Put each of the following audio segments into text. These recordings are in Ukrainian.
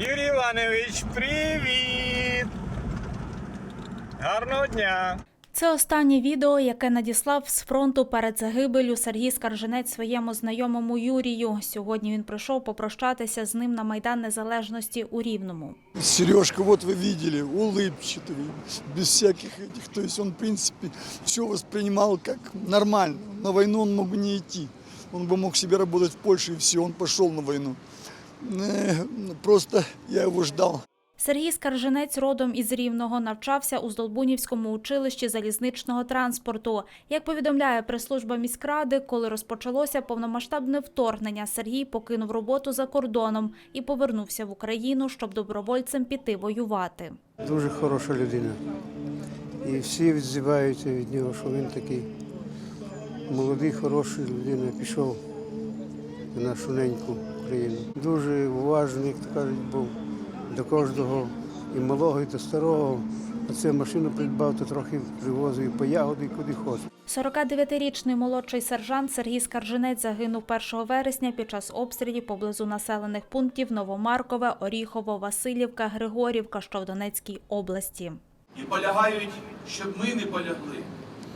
Юрій Іванович, привіт! Гарного дня! Це останнє відео, яке надіслав з фронту перед загибелю Сергій Скарженець своєму знайомому Юрію. Сьогодні він прийшов попрощатися з ним на Майдан Незалежності у Рівному. Сережка, вот вы видели, улыбчатый, без всяких этих. То есть он, в принципе, все воспринимал как нормально. На войну он мог бы не идти. Он бы мог себе работать в Польше и все, он пошел на войну. Просто я его ждал. Сергій Скарженець родом із Рівного навчався у Здолбунівському училищі залізничного транспорту. Як повідомляє прес-служба міськради, коли розпочалося повномасштабне вторгнення, Сергій покинув роботу за кордоном і повернувся в Україну, щоб добровольцем піти воювати. Дуже хороша людина. І всі відзиваються від нього, що він такий молодий, хороший людина, пішов на нашу неньку Україну. Дуже уважний, як то кажуть, був до кожного і малого, і до старого. Оце машину придбав, то трохи привозив по ягоди, куди хоче. 49-річний молодший сержант Сергій Скарженець загинув 1 вересня під час обстрілів поблизу населених пунктів Новомаркове, Оріхово, Васильівка, Григорівка, що в Донецькій області. і полягають, щоб ми не полягли.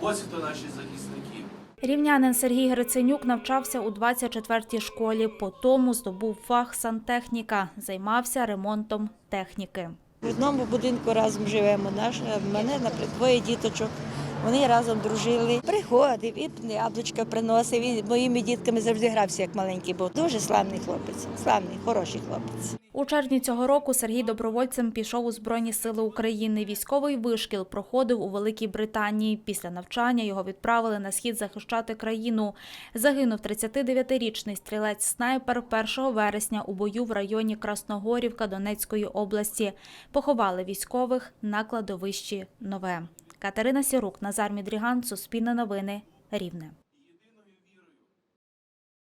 Ось хто наші захисники. Рівнянин Сергій Гриценюк навчався у 24-й школі, потім здобув фах сантехніка, займався ремонтом техніки. В одному будинку разом живемо. Наш, мене, наприклад, двоє діточок. Вони разом дружили. Приходив і яблучка приносив. І моїми дітками завжди грався як маленький був. Дуже славний хлопець, славний, хороший хлопець. У червні цього року Сергій добровольцем пішов у Збройні сили України. Військовий вишкіл проходив у Великій Британії. Після навчання його відправили на схід захищати країну. Загинув 39-річний стрілець-снайпер 1 вересня у бою в районі Красногорівка Донецької області. Поховали військових на кладовищі Нове. Катерина Сірук, Назар Мідріган, Суспільне новини, Рівне.